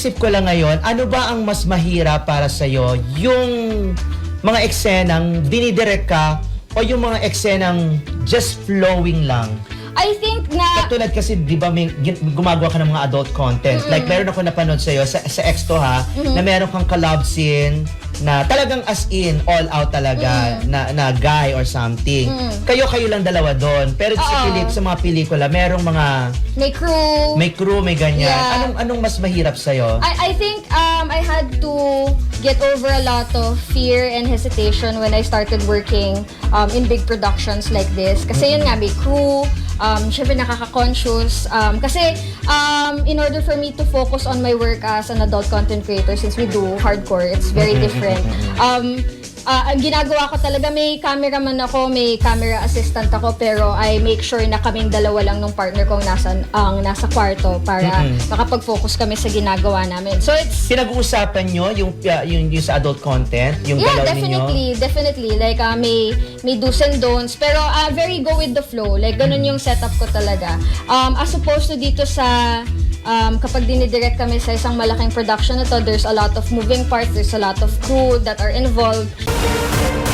naisip ko lang ngayon, ano ba ang mas mahirap para sa'yo? Yung mga eksenang dinidirect ka o yung mga eksenang just flowing lang? I think na Katulad kasi, di ba, may, gumagawa ka ng mga adult content. Like, meron ako napanood sa'yo sa, sa X to ha, na meron kang collab scene na talagang as in, all out talaga, na, na guy or something. Kayo-kayo lang dalawa doon. Pero sa, pelik, sa mga pelikula, merong mga, may crew. may crew, may ganyan. Yeah. Anong, anong mas mahirap sa'yo? I, I think um, I had to get over a lot of fear and hesitation when I started working um, in big productions like this. Kasi yun nga, may crew, um, syempre nakaka-conscious. Um, kasi um, in order for me to focus on my work as an adult content creator, since we do hardcore, it's very different. Um, ah, ang ginagawa ko talaga, may cameraman ako, may camera assistant ako, pero I make sure na kaming dalawa lang nung partner kong nasa, ang nasa kwarto para makapag-focus kami sa ginagawa namin. So it's Pinag-uusapan nyo yung, uh, yung, yung sa adult content? Yung Yeah, galaw ninyo? definitely, definitely. Like, uh, may, may do's and don'ts. Pero, uh, very go with the flow. Like, ganun yung setup ko talaga. Um, as opposed to dito sa, um, kapag dinidirect kami sa isang malaking production na to, there's a lot of moving parts, there's a lot of crew that are involved. Thank you.